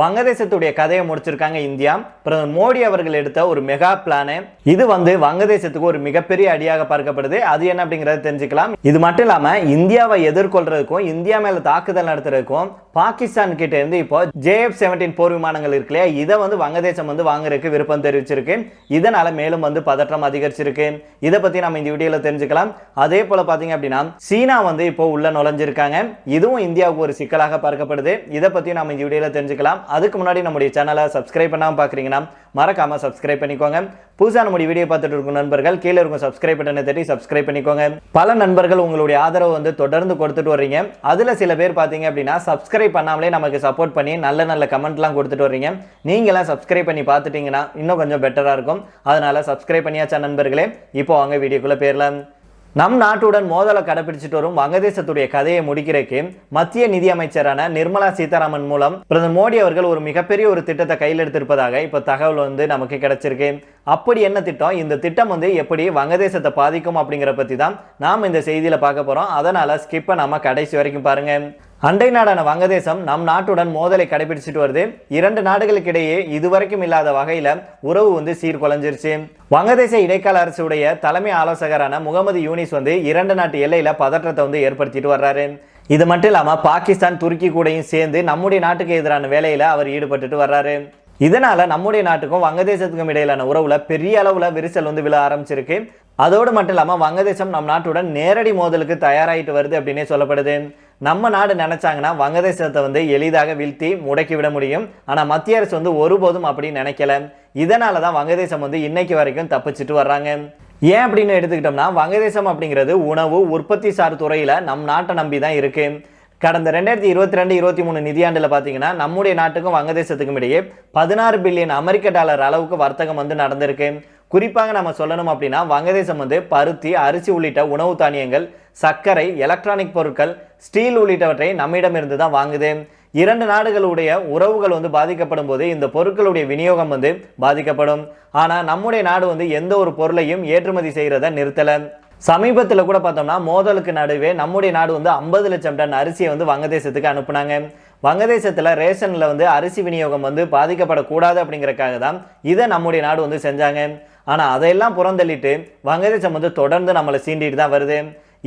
வங்கதேசத்துடைய கதையை முடிச்சிருக்காங்க இந்தியா. பிரதமர் மோடி அவர்கள் எடுத்த ஒரு மெகா பிளானு இது வந்து வங்கதேசத்துக்கு ஒரு மிகப்பெரிய அடியாக பார்க்கப்படுது. அது என்ன அப்படிங்கறத தெரிஞ்சுக்கலாம். இது மட்டும் இல்லாம இந்தியாவை எதிர்கொள்றதுக்கும் இந்தியா மேல தாக்குதல் நடத்துறதுக்கும் பாகிஸ்தான் கிட்ட இருந்து இப்போ ஜேஎஃப் செவன்டீன் போர் விமானங்கள் இருக்கு இல்லையா? இதை வந்து வங்கதேசம் வந்து வாங்குறதுக்கு விருப்பம் தெரிவிச்சிருக்கு. இதனால மேலும் வந்து பதற்றம் அதிகரிச்சிருக்கு. இதை பத்தி நம்ம இந்த வீடியோல தெரிஞ்சுக்கலாம். அதே போல பாத்தீங்க அப்படின்னா சீனா வந்து இப்போ உள்ள நுழைஞ்சிருக்காங்க. இதுவும் இந்தியாவுக்கு ஒரு சிக்கலாக பார்க்கப்படுது. இதை பத்தி நம்ம இந்த வீடியோல தெரிஞ்சுக்கலாம். அதுக்கு முன்னாடி நம்முடைய சேனலை சப்ஸ்கிரைப் பண்ணாம பார்க்குறீங்கன்னா மறக்காமல் சப்ஸ்கிரைப் பண்ணிக்கோங்க. புதுசாக நம்முடைய வீடியோ பார்த்துட்டு இருக்கும் நண்பர்கள் கீழே இருக்கும் சப்ஸ்கிரைப் பட்டனை தட்டி சப்ஸ்கிரைப் பண்ணிக்கோங்க. பல நண்பர்கள் உங்களுடைய ஆதரவு வந்து தொடர்ந்து கொடுத்துட்டு வர்றீங்க. அதில் சில பேர் பார்த்தீங்க அப்படின்னா சப்ஸ்கிரைப் பண்ணாமலே நமக்கு சப்போர்ட் பண்ணி நல்ல நல்ல கமெண்ட்லாம் கொடுத்துட்டு வர்றீங்க. நீங்களாம் சப்ஸ்கிரைப் பண்ணி பார்த்துட்டிங்கன்னா இன்னும் கொஞ்சம் பெட்டராக இருக்கும். அதனால் சப்ஸ்கிரைப் பண்ணியாச்சா நண்பர்களே? இப்போ வாங்க வீடியோக்குள்ளே போயிடலாம். நம் நாட்டுடன் மோதலை கடைபிடிச்சிட்டு வரும் வங்கதேசத்துடைய கதையை முடிக்கிறதுக்கு மத்திய நிதி அமைச்சரான நிர்மலா சீதாராமன் மூலம் பிரதமர் மோடி அவர்கள் ஒரு மிகப்பெரிய ஒரு திட்டத்தை கையில் எடுத்திருப்பதாக இப்போ தகவல் வந்து நமக்கு கிடைச்சிருக்கு. அப்படி என்ன திட்டம்? இந்த திட்டம் வந்து எப்படி வங்கதேசத்தை பாதிக்கும் அப்படிங்கிற பற்றி தான் நாம் இந்த செய்தியில் பார்க்க போகிறோம் அதனால் ஸ்கிப்பை நம்ம கடைசி வரைக்கும் பாருங்கள் அண்டை நாடான வங்கதேசம் நம் நாட்டுடன் மோதலை கடைபிடிச்சிட்டு வருது. இரண்டு நாடுகளுக்கிடையே இதுவரைக்கும் இல்லாத வகையில உறவு வந்து சீர்குலைஞ்சிருச்சு. வங்கதேச இடைக்கால அரசுடைய தலைமை ஆலோசகரான முகமது யூனிஸ் வந்து இரண்டு நாட்டு எல்லையில பதற்றத்தை வந்து ஏற்படுத்திட்டு வர்றாரு. இது மட்டும் இல்லாமல் பாகிஸ்தான் துருக்கி கூடையும் சேர்ந்து நம்முடைய நாட்டுக்கு எதிரான வேலையில் அவர் ஈடுபட்டுட்டு வர்றாரு. இதனால நம்முடைய நாட்டுக்கும் வங்கதேசத்துக்கும் இடையிலான உறவுல பெரிய அளவுல விரிசல் வந்து விழ ஆரம்பிச்சிருக்கு. அதோடு மட்டும் இல்லாமல் வங்கதேசம் நம் நாட்டுடன் நேரடி மோதலுக்கு தயாராகிட்டு வருது அப்படின்னே சொல்லப்படுது. நம்ம நாடு நினைச்சாங்கன்னா வங்கதேசத்தை வந்து எளிதாக வீழ்த்தி முடக்கி விட முடியும். ஆனால் மத்திய அரசு வந்து ஒருபோதும் அப்படி நினைக்கல. இதனால தான் வங்கதேசம் வந்து இன்னைக்கு வரைக்கும் தப்பிச்சிட்டு வர்றாங்க. ஏன் அப்படின்னு எடுத்துக்கிட்டோம்னா வங்கதேசம் அப்படிங்கிறது உணவு உற்பத்தி சார் துறையில் நம் நாட்டை நம்பி தான் இருக்குது கடந்த ரெண்டாயிரத்தி இருபத்தி ரெண்டு இருபத்தி மூணு நிதியாண்டில் பார்த்தீங்கன்னா நம்முடைய நாட்டுக்கும் வங்கதேசத்துக்கும் இடையே பதினாறு பில்லியன் அமெரிக்க டாலர் அளவுக்கு வர்த்தகம் வந்து நடந்திருக்கு. குறிப்பாக நம்ம சொல்லணும் அப்படின்னா வங்கதேசம் வந்து பருத்தி அரிசி உள்ளிட்ட உணவு தானியங்கள் சர்க்கரை எலக்ட்ரானிக் பொருட்கள் ஸ்டீல் உள்ளிட்டவற்றை நம்மிடமிருந்து தான் வாங்குது. இரண்டு நாடுகளுடைய உறவுகள் வந்து பாதிக்கப்படும் போது இந்த பொருட்களுடைய விநியோகம் வந்து பாதிக்கப்படும். ஆனால் நம்முடைய நாடு வந்து எந்த ஒரு பொருளையும் ஏற்றுமதி செய்கிறத நிறுத்தலை. சமீபத்தில் கூட பார்த்தோம்னா மோதலுக்கு நடுவே நம்முடைய நாடு வந்து ஐம்பது லட்சம் டன் அரிசியை வந்து வங்கதேசத்துக்கு அனுப்புனாங்க. வங்கதேசத்தில் ரேஷனில் வந்து அரிசி விநியோகம் வந்து பாதிக்கப்படக்கூடாது அப்படிங்கிறக்காக தான் இதை நம்முடைய நாடு வந்து செஞ்சாங்க. ஆனால் அதையெல்லாம் புறந்தள்ளிட்டு வங்கதேசம் வந்து தொடர்ந்து நம்மளை சீண்டிட்டு தான் வருது.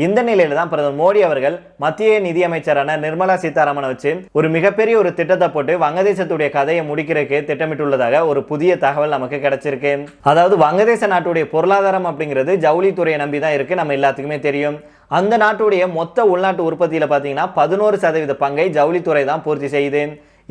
இந்த நிலையில தான் பிரதமர் மோடி அவர்கள் மத்திய நிதியமைச்சரான நிர்மலா சீதாராமனை வச்சு ஒரு மிகப்பெரிய ஒரு திட்டத்தை போட்டு வங்கதேசத்துடைய கதையை முடிக்கிறதுக்கு திட்டமிட்டுள்ளதாக ஒரு புதிய தகவல் நமக்கு கிடைச்சிருக்கு. அதாவது வங்கதேச நாட்டுடைய பொருளாதாரம் அப்படிங்கிறது ஜவுளித்துறையை நம்பி தான் இருக்கு. நம்ம எல்லாத்துக்குமே தெரியும். அந்த நாட்டுடைய மொத்த உள்நாட்டு உற்பத்தியில பார்த்தீங்கன்னா பதினோரு சதவீத பங்கை ஜவுளித்துறை தான் பூர்த்தி செய்யுது.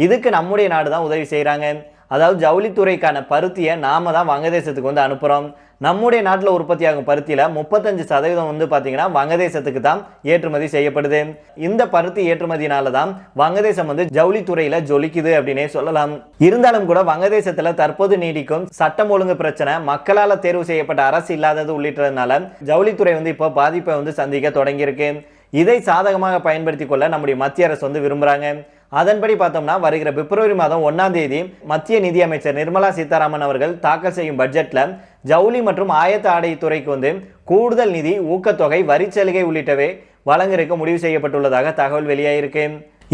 இதுக்கு நம்முடைய நாடு தான் உதவி செய்கிறாங்க அதாவது ஜவுளித்துறைக்கான பருத்தியை நாம தான் வங்கதேசத்துக்கு வந்து அனுப்புகிறோம் நம்முடைய நாட்டில் உற்பத்தியாகும் பருத்தியில் முப்பத்தஞ்சு சதவீதம் வந்து பார்த்தீங்கன்னா வங்கதேசத்துக்கு தான் ஏற்றுமதி செய்யப்படுது. இந்த பருத்தி ஏற்றுமதினால தான் வங்கதேசம் வந்து ஜவுளித்துறையில் ஜொலிக்குது அப்படின்னே சொல்லலாம். இருந்தாலும் கூட வங்கதேசத்தில் தற்போது நீடிக்கும் சட்டம் ஒழுங்கு பிரச்சனை மக்களால் தேர்வு செய்யப்பட்ட அரசு இல்லாதது உள்ளிட்டதுனால ஜவுளித்துறை வந்து இப்போ பாதிப்பை வந்து சந்திக்க தொடங்கியிருக்கு. இதை சாதகமாக பயன்படுத்தி கொள்ள நம்முடைய மத்திய அரசு வந்து விரும்புகிறாங்க அதன்படி பார்த்தோம்னா வருகிற பிப்ரவரி மாதம் ஒன்றாம் தேதி மத்திய நிதி அமைச்சர் நிர்மலா சீதாராமன் அவர்கள் தாக்கல் செய்யும் பட்ஜெட்டில் ஜவுளி மற்றும் ஆயத்த ஆடை துறைக்கு வந்து கூடுதல் நிதி ஊக்கத்தொகை வரிச்சலுகை உள்ளிட்டவை வழங்கிருக்க முடிவு செய்யப்பட்டுள்ளதாக தகவல் வெளியாகிருக்கு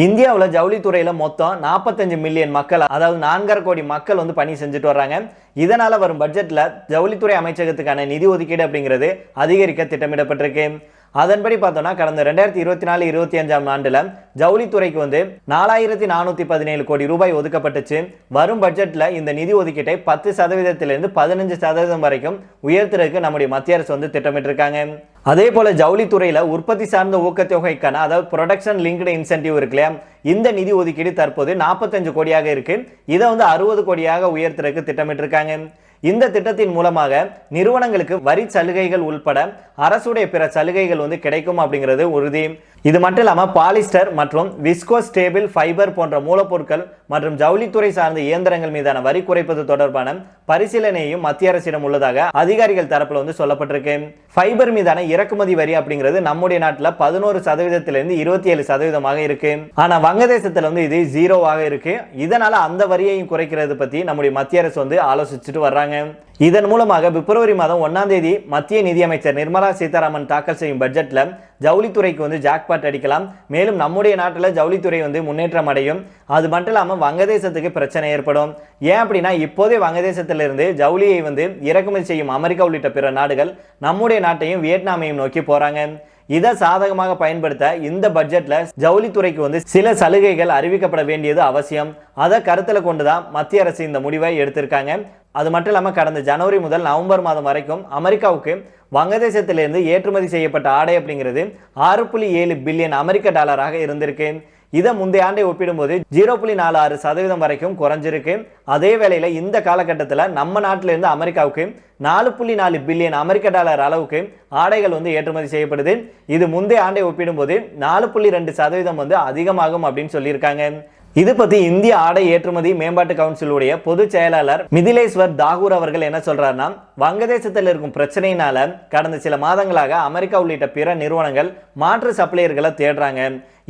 இந்தியாவில் ஜவுளித்துறையில் மொத்தம் நாற்பத்தஞ்சு மில்லியன் மக்கள் அதாவது நான்கரை கோடி மக்கள் வந்து பணி செஞ்சுட்டு வர்றாங்க. இதனால் வரும் பட்ஜெட்டில் ஜவுளித்துறை அமைச்சகத்துக்கான நிதி ஒதுக்கீடு அப்படிங்கிறது அதிகரிக்க திட்டமிடப்பட்டிருக்கு. அதன்படி பார்த்தோம்னா கடந்த ரெண்டாயிரத்தி இருபத்தி நாலு இருபத்தி அஞ்சாம் ஆண்டில் ஜவுளித்துறைக்கு வந்து நாலாயிரத்தி நானூத்தி பதினேழு கோடி ரூபாய் ஒதுக்கப்பட்டுச்சு. வரும் பட்ஜெட்ல இந்த நிதி ஒதுக்கீட்டை பத்து சதவீதத்திலிருந்து பதினஞ்சு சதவீதம் வரைக்கும் உயர்த்துறதுக்கு நம்முடைய மத்திய அரசு வந்து திட்டமிட்டிருக்காங்க. அதே போல ஜவுளித்துறையில உற்பத்தி சார்ந்த ஊக்கத்தொகைக்கான அதாவது ப்ரொடக்ஷன் லிங்க்டு இன்சென்டிவ் இருக்கு இல்லையா? இந்த நிதி ஒதுக்கீடு தற்போது நாற்பத்தஞ்சு கோடியாக இருக்கு. இதை வந்து அறுபது கோடியாக உயர்த்துறதுக்கு திட்டமிட்டிருக்காங்க. இந்த திட்டத்தின் மூலமாக நிறுவனங்களுக்கு வரி சலுகைகள் உள்பட அரசுடைய பிற சலுகைகள் வந்து கிடைக்கும் அப்படிங்கிறது உறுதி. இது மட்டும் இல்லாமல் பாலிஸ்டர் மற்றும் விஸ்கோ ஸ்டேபிள் ஃபைபர் போன்ற மூலப்பொருட்கள் மற்றும் ஜவுளித்துறை சார்ந்த இயந்திரங்கள் மீதான வரி குறைப்பது தொடர்பான பரிசீலனையும் மத்திய அரசிடம் உள்ளதாக அதிகாரிகள் தரப்பில் வந்து சொல்லப்பட்டிருக்கு. ஃபைபர் மீதான இறக்குமதி வரி அப்படிங்கிறது நம்முடைய நாட்டில் பதினோரு சதவீதத்திலிருந்து இருபத்தி ஏழு சதவீதமாக இருக்கு. ஆனால் வங்கதேசத்தில் வந்து இது ஜீரோவாக இருக்கு. இதனால அந்த வரியையும் குறைக்கிறது பற்றி நம்முடைய மத்திய அரசு வந்து ஆலோசிச்சுட்டு வர்றாங்க. இதன் மூலமாக பிப்ரவரி மாதம் ஒன்னாம் தேதி மத்திய நிதியமைச்சர் நிர்மலா சீதாராமன் தாக்கல் செய்யும் பட்ஜெட்டில் ஜவுளித்துறைக்கு வந்து ஜாக்பாட் அடிக்கலாம். மேலும் நம்முடைய நாட்டில் ஜவுளித்துறை வந்து முன்னேற்றம் அடையும். அது மட்டும் இல்லாமல் வங்கதேசத்துக்கு பிரச்சனை ஏற்படும். ஏன் அப்படின்னா இப்போதே வங்கதேசத்திலிருந்து ஜவுளியை வந்து இறக்குமதி செய்யும் அமெரிக்கா உள்ளிட்ட பிற நாடுகள் நம்முடைய நாட்டையும் வியட்நாமையும் நோக்கி போகிறாங்க இதை சாதகமாக பயன்படுத்த இந்த பட்ஜெட்ல ஜவுளித்துறைக்கு வந்து சில சலுகைகள் அறிவிக்கப்பட வேண்டியது அவசியம். அதை கருத்தில் கொண்டு தான் மத்திய அரசு இந்த முடிவை எடுத்திருக்காங்க. அது மட்டும் இல்லாமல் கடந்த ஜனவரி முதல் நவம்பர் மாதம் வரைக்கும் அமெரிக்காவுக்கு வங்கதேசத்திலிருந்து ஏற்றுமதி செய்யப்பட்ட ஆடை அப்படிங்கிறது ஆறு புள்ளி ஏழு பில்லியன் அமெரிக்க டாலராக இருந்திருக்கு. இதை முந்தைய ஆண்டை ஒப்பிடும்போது ஜீரோ புள்ளி நாலு ஆறு சதவீதம் வரைக்கும் குறைஞ்சிருக்கு. அதே வேளையில் இந்த காலகட்டத்தில் நம்ம நாட்டிலிருந்து அமெரிக்காவுக்கு நாலு புள்ளி நாலு பில்லியன் அமெரிக்க டாலர் அளவுக்கு ஆடைகள் வந்து ஏற்றுமதி செய்யப்படுது. இது முந்தைய ஆண்டை ஒப்பிடும்போது நாலு புள்ளி ரெண்டு சதவீதம் வந்து அதிகமாகும் அப்படின்னு சொல்லியிருக்காங்க. இது பத்தி இந்திய ஆடை ஏற்றுமதி மேம்பாட்டு கவுன்சிலுடைய பொதுச் செயலாளர் மிதிலேஸ்வர் தாகூர் அவர்கள் என்ன சொல்றாருன்னா வங்கதேசத்தில் இருக்கும் பிரச்சனையினால கடந்த சில மாதங்களாக அமெரிக்கா உள்ளிட்ட பிற நிறுவனங்கள் மாற்று சப்ளையர்களை தேடுறாங்க.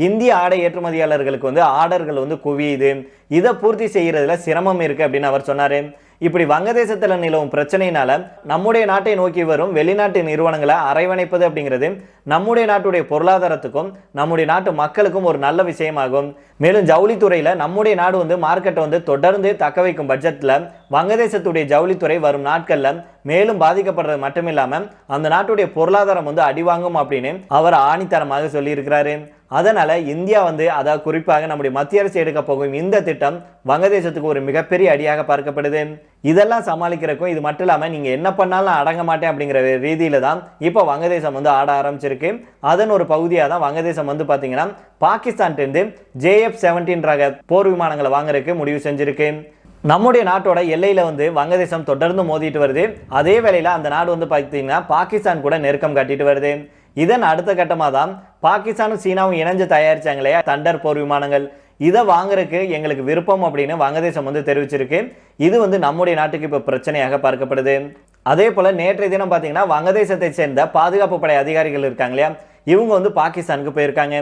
இந்திய ஆடை ஏற்றுமதியாளர்களுக்கு வந்து ஆர்டர்கள் வந்து குவியுது. இதை பூர்த்தி செய்யறதுல சிரமம் இருக்கு அப்படின்னு அவர் சொன்னாரு. இப்படி வங்கதேசத்தில் நிலவும் பிரச்சனையினால நம்முடைய நாட்டை நோக்கி வரும் வெளிநாட்டு நிறுவனங்களை அரவணைப்பது அப்படிங்கிறது நம்முடைய நாட்டுடைய பொருளாதாரத்துக்கும் நம்முடைய நாட்டு மக்களுக்கும் ஒரு நல்ல விஷயமாகும். மேலும் ஜவுளித்துறையில் நம்முடைய நாடு வந்து மார்க்கெட்டை வந்து தொடர்ந்து தக்க வைக்கும் பட்ஜெட்டில் வங்கதேசத்துடைய ஜவுளித்துறை வரும் நாட்களில் மேலும் பாதிக்கப்படுறது மட்டுமில்லாம அந்த நாட்டுடைய பொருளாதாரம் வந்து அடிவாங்கும் அப்படின்னு அவர் ஆணித்தரமாக சொல்லியிருக்கிறாரு. அதனால் இந்தியா வந்து அதாவது குறிப்பாக நம்முடைய மத்திய அரசு எடுக்க போகும் இந்த திட்டம் வங்கதேசத்துக்கு ஒரு மிகப்பெரிய அடியாக பார்க்கப்படுது. இதெல்லாம் சமாளிக்கிறக்கும் இது மட்டும் இல்லாமல் நீங்கள் என்ன பண்ணாலும் அடங்க மாட்டேன் அப்படிங்கிற ரீதியில் தான் இப்போ வங்கதேசம் வந்து ஆட ஆரம்பிச்சிருக்கு. அதன் ஒரு பகுதியாக தான் வங்கதேசம் வந்து பார்த்தீங்கன்னா பாகிஸ்தான்கிட்டேருந்து ஜேஎஃப் செவன்டீன் ரக போர் விமானங்களை வாங்குறதுக்கு முடிவு செஞ்சிருக்கு. நம்முடைய நாட்டோட எல்லையில் வந்து வங்கதேசம் தொடர்ந்து மோதிட்டு வருது. அதே வேளையில் அந்த நாடு வந்து பார்த்தீங்கன்னா பாகிஸ்தான் கூட நெருக்கம் காட்டிட்டு வருது. இதன் அடுத்த கட்டமாக தான் பாகிஸ்தானும் சீனாவும் இணைஞ்சு இல்லையா தண்டர் போர் விமானங்கள். இதை வாங்குறதுக்கு எங்களுக்கு விருப்பம் அப்படின்னு வங்கதேசம் வந்து தெரிவிச்சிருக்கு. இது வந்து நம்முடைய நாட்டுக்கு இப்போ பிரச்சனையாக பார்க்கப்படுது. அதே போல் நேற்றைய தினம் பார்த்தீங்கன்னா வங்கதேசத்தை சேர்ந்த பாதுகாப்பு படை அதிகாரிகள் இருக்காங்க இல்லையா? இவங்க வந்து பாகிஸ்தானுக்கு போயிருக்காங்க.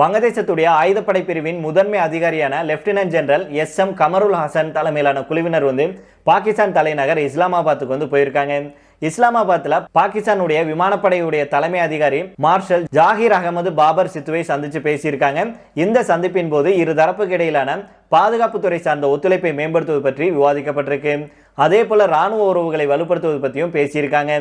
வங்கதேசத்துடைய ஆயுதப்படை பிரிவின் முதன்மை அதிகாரியான lieutenant general S M Kamrul Hasan தலைமையிலான குழுவினர் வந்து பாகிஸ்தான் தலைநகர் இஸ்லாமாபாத்துக்கு வந்து போயிருக்காங்க. இஸ்லாமாபாத்தில் பாகிஸ்தானுடைய விமானப்படையுடைய தலைமை அதிகாரி மார்ஷல் ஜாகிர் அகமது பாபர் சித்துவை சந்தித்து பேசியிருக்காங்க. இந்த சந்திப்பின் போது இரு தரப்புக்கு இடையிலான பாதுகாப்புத்துறை சார்ந்த ஒத்துழைப்பை மேம்படுத்துவது பற்றி விவாதிக்கப்பட்டிருக்கு. அதே போல ராணுவ உறவுகளை வலுப்படுத்துவது பற்றியும் பேசியிருக்காங்க.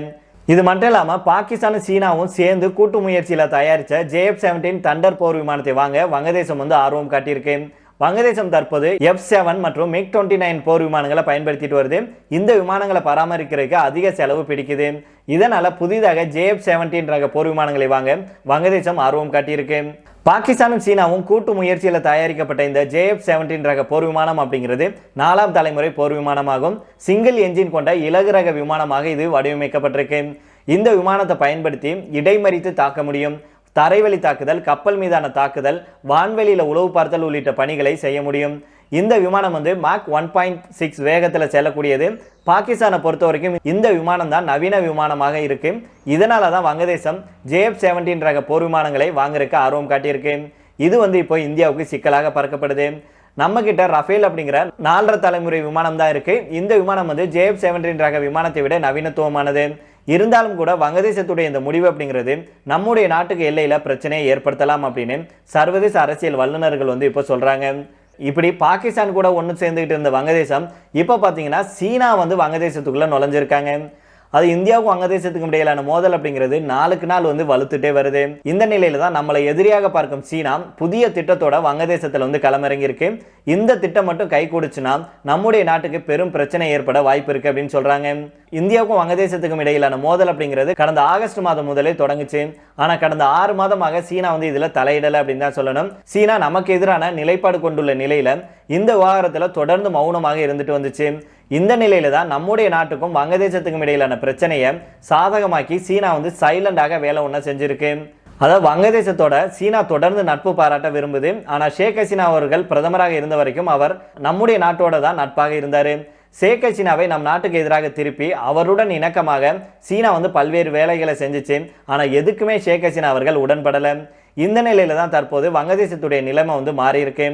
இது மட்டும் இல்லாமல் பாகிஸ்தானும் சீனாவும் சேர்ந்து கூட்டு முயற்சியில் தயாரித்த ஜேஎஃப் செவன்டீன் தண்டர் போர் விமானத்தை வாங்க வங்கதேசம் வந்து ஆர்வம் காட்டியிருக்கு. வங்கதேசம் தற்போது எஃப் செவன் மற்றும் மிக் டுவெண்ட்டி நைன் போர் விமானங்களை பயன்படுத்திட்டு வருது. இந்த விமானங்களை பராமரிக்கிறதுக்கு அதிக செலவு பிடிக்குது. இதனால புதிதாக ஜேஎஃப் செவன்டீன் ரக போர் விமானங்களை வாங்க வங்கதேசம் ஆர்வம் காட்டியிருக்கு. பாகிஸ்தானும் சீனாவும் கூட்டு முயற்சியில் தயாரிக்கப்பட்ட இந்த ஜேஎஃப் செவன்டீன் ரக போர் விமானம் அப்படிங்கிறது நாலாம் தலைமுறை போர் விமானமாகும். சிங்கிள் என்ஜின் கொண்ட இலகு ரக விமானமாக இது வடிவமைக்கப்பட்டிருக்கு. இந்த விமானத்தை பயன்படுத்தி இடைமறித்து தாக்க முடியும். தரைவழி தாக்குதல் கப்பல் மீதான தாக்குதல் வான்வெளியில் உளவு பார்த்தல் உள்ளிட்ட பணிகளை செய்ய முடியும். இந்த விமானம் வந்து மாக் ஒன் பாயிண்ட் சிக்ஸ் வேகத்தில் செல்லக்கூடியது. பாகிஸ்தானை பொறுத்த வரைக்கும் இந்த விமானம் தான் நவீன விமானமாக இருக்கு. இதனால தான் வங்கதேசம் ஜேஎஃப் செவன்டீன் ரக போர் விமானங்களை வாங்குறதுக்கு ஆர்வம் காட்டியிருக்கு. இது வந்து இப்போ இந்தியாவுக்கு சிக்கலாக பறக்கப்படுது. நம்ம கிட்ட ரஃபேல் அப்படிங்கிற நாலரை தலைமுறை விமானம் தான் இருக்கு. இந்த விமானம் வந்து ஜேஎஃப் செவன்டீன் ரக விமானத்தை விட நவீனத்துவமானது. இருந்தாலும் கூட வங்கதேசத்துடைய இந்த முடிவு அப்படிங்கிறது நம்முடைய நாட்டுக்கு எல்லையில் பிரச்சனையை ஏற்படுத்தலாம் அப்படின்னு சர்வதேச அரசியல் வல்லுநர்கள் வந்து இப்போ சொல்கிறாங்க இப்படி பாகிஸ்தான் கூட ஒன்று சேர்ந்துக்கிட்டு இருந்த வங்கதேசம் இப்போ பார்த்தீங்கன்னா சீனா வந்து வங்கதேசத்துக்குள்ளே நுழைஞ்சிருக்காங்க. அது இந்தியாவுக்கும் வங்கதேசத்துக்கும் இடையிலான மோதல் அப்படிங்கிறது நாளுக்கு நாள் வந்து வலுத்துட்டே வருது. இந்த நிலையில தான் நம்மளை எதிரியாக பார்க்கும் சீனா புதிய திட்டத்தோட வங்கதேசத்தில் வந்து களமிறங்கியிருக்கு. இந்த திட்டம் மட்டும் கை கொடுச்சுன்னா நம்முடைய நாட்டுக்கு பெரும் பிரச்சனை ஏற்பட வாய்ப்பு இருக்கு அப்படின்னு சொல்றாங்க. இந்தியாவுக்கும் வங்கதேசத்துக்கும் இடையிலான மோதல் அப்படிங்கிறது கடந்த ஆகஸ்ட் மாதம் முதலே தொடங்குச்சு. ஆனா கடந்த ஆறு மாதமாக சீனா வந்து இதுல தலையிடல அப்படின்னு தான் சொல்லணும். சீனா நமக்கு எதிரான நிலைப்பாடு கொண்டுள்ள நிலையில இந்த விவகாரத்துல தொடர்ந்து மௌனமாக இருந்துட்டு வந்துச்சு. இந்த நிலையில தான் நம்முடைய நாட்டுக்கும் வங்கதேசத்துக்கும் இடையிலான பிரச்சனையை சாதகமாக்கி சீனா வந்து சைலண்டாக வேலை ஒன்று செஞ்சிருக்கு. அதாவது வங்கதேசத்தோட சீனா தொடர்ந்து நட்பு பாராட்ட விரும்புது. ஆனால் ஷேக் ஹசீனா அவர்கள் பிரதமராக இருந்த வரைக்கும் அவர் நம்முடைய நாட்டோட தான் நட்பாக இருந்தார். ஷேக் ஹசீனாவை நம் நாட்டுக்கு எதிராக திருப்பி அவருடன் இணக்கமாக சீனா வந்து பல்வேறு வேலைகளை செஞ்சிச்சு. ஆனால் எதுக்குமே ஷேக் ஹசீனா அவர்கள் உடன்படலை. இந்த நிலையில தான் தற்போது வங்கதேசத்துடைய நிலைமை வந்து மாறியிருக்கு.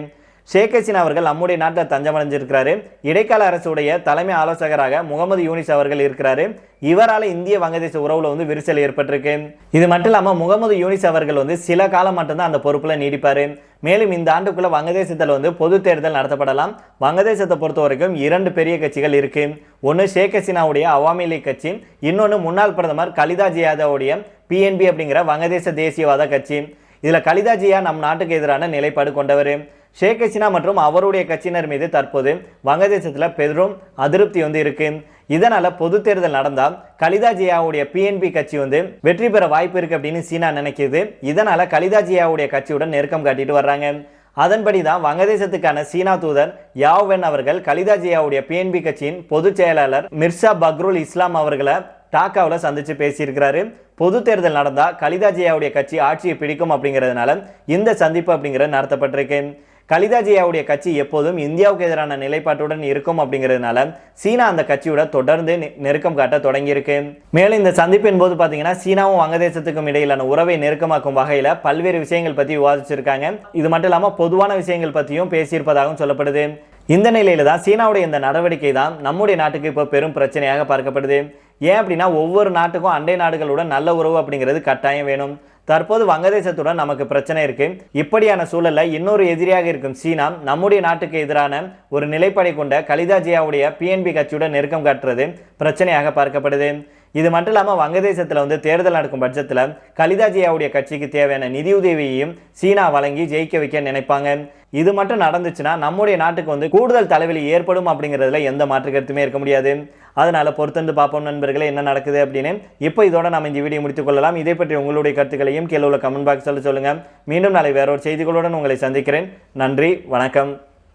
ஷேக் ஹசீனா அவர்கள் நம்முடைய நாட்டில் தஞ்சமடைஞ்சிருக்கிறாரு. இடைக்கால அரசுடைய தலைமை ஆலோசகராக முகமது யூனிஸ் அவர்கள் இருக்கிறாரு. இவரால் இந்திய வங்கதேச உறவுல வந்து விரிசல் ஏற்பட்டிருக்கு. இது மட்டும் இல்லாமல் முகமது யூனிஸ் அவர்கள் வந்து சில காலம் மட்டும்தான் அந்த பொறுப்பில் நீடிப்பார். மேலும் இந்த ஆண்டுக்குள்ளே வங்கதேசத்தில் வந்து பொது தேர்தல் நடத்தப்படலாம். வங்கதேசத்தை பொறுத்த வரைக்கும் இரண்டு பெரிய கட்சிகள் இருக்கு. ஒன்று ஷேக் ஹசீனாவுடைய அவாமி லீக் கட்சி இன்னொன்று முன்னாள் பிரதமர் கலிதா ஜியாதவுடைய பிஎன்பி அப்படிங்கிற வங்கதேச தேசியவாத கட்சி. இதில் கலிதா ஜியா நம் நாட்டுக்கு எதிரான நிலைப்பாடு கொண்டவர். ஷேக் ஹசீனா மற்றும் அவருடைய கட்சியினர் மீது தற்போது வங்கதேசத்தில் பெரும் அதிருப்தி வந்து இருக்கு. இதனால பொது தேர்தல் நடந்தால் கலிதா ஜியாவுடைய பிஎன்பி கட்சி வந்து வெற்றி பெற வாய்ப்பு இருக்கு அப்படின்னு சீனா நினைக்குது. இதனால கலிதா ஜியாவுடைய கட்சியுடன் நெருக்கம் காட்டிட்டு வர்றாங்க. அதன்படி தான் வங்கதேசத்துக்கான சீனா தூதர் யாவென் அவர்கள் கலிதா ஜியாவுடைய பிஎன்பி கட்சியின் பொதுச் செயலாளர் மிர்சா பக்ருல் இஸ்லாம் அவர்களை டாக்காவில் சந்திச்சு பேசியிருக்கிறாரு. பொது தேர்தல் நடந்தால் கலிதா ஜியாவுடைய கட்சி ஆட்சியை பிடிக்கும் அப்படிங்கிறதுனால இந்த சந்திப்பு அப்படிங்கிறது நடத்தப்பட்டிருக்கு. கலிதா ஜியாவுடைய கட்சி எப்போதும் இந்தியாவுக்கு எதிரான நிலைப்பாட்டுடன் இருக்கும் அப்படிங்கிறதுனால சீனா அந்த கட்சியோட தொடர்ந்து நெ- நெருக்கம் காட்ட தொடங்கியிருக்கு. மேலும் இந்த சந்திப்பின் போது பார்த்தீங்கன்னா சீனாவும் வங்கதேசத்துக்கும் இடையிலான உறவை நெருக்கமாக்கும் வகையில் பல்வேறு விஷயங்கள் பற்றி விவாதிச்சிருக்காங்க. இது மட்டும் இல்லாமல் பொதுவான விஷயங்கள் பற்றியும் பேசியிருப்பதாகவும் சொல்லப்படுது. இந்த நிலையில தான் சீனாவுடைய இந்த நடவடிக்கை தான் நம்முடைய நாட்டுக்கு இப்போ பெரும் பிரச்சனையாக பார்க்கப்படுது. ஏன் அப்படின்னா ஒவ்வொரு நாட்டுக்கும் அண்டை நாடுகளுடன் நல்ல உறவு அப்படிங்கிறது கட்டாயம் வேணும். தற்போது வங்கதேசத்துடன் நமக்கு பிரச்சனை இருக்கு. இப்படியான சூழலில் இன்னொரு எதிரியாக இருக்கும் சீனா நம்முடைய நாட்டுக்கு எதிரான ஒரு நிலைப்படை கொண்ட கலிதா ஜியாவுடைய பிஎன்பி கட்சியுடன் நெருக்கம் காட்டுறது பிரச்சனையாக பார்க்கப்படுது. இது மட்டும் இல்லாமல் வங்கதேசத்தில் வந்து தேர்தல் நடக்கும் பட்சத்தில் கலிதா ஜியாவுடைய கட்சிக்கு தேவையான நிதியுதவியையும் சீனா வழங்கி ஜெயிக்க வைக்க நினைப்பாங்க. இது மட்டும் நடந்துச்சுன்னா நம்முடைய நாட்டுக்கு வந்து கூடுதல் தலைவலி ஏற்படும் அப்படிங்கிறதுல எந்த மாற்று கருத்துமே இருக்க முடியாது. அதனால் பொறுத்திருந்து பார்ப்போம் நண்பர்களே என்ன நடக்குது அப்படின்னு. இப்போ இதோட நம்ம இந்த வீடியோ முடித்துக் கொள்ளலாம். இதை பற்றி உங்களுடைய கருத்துக்களையும் கீழே உள்ள கமெண்ட் பாக்ஸில் சொல்லுங்கள் மீண்டும் நாளை வேறொரு செய்திகளுடன் உங்களை சந்திக்கிறேன். நன்றி வணக்கம்.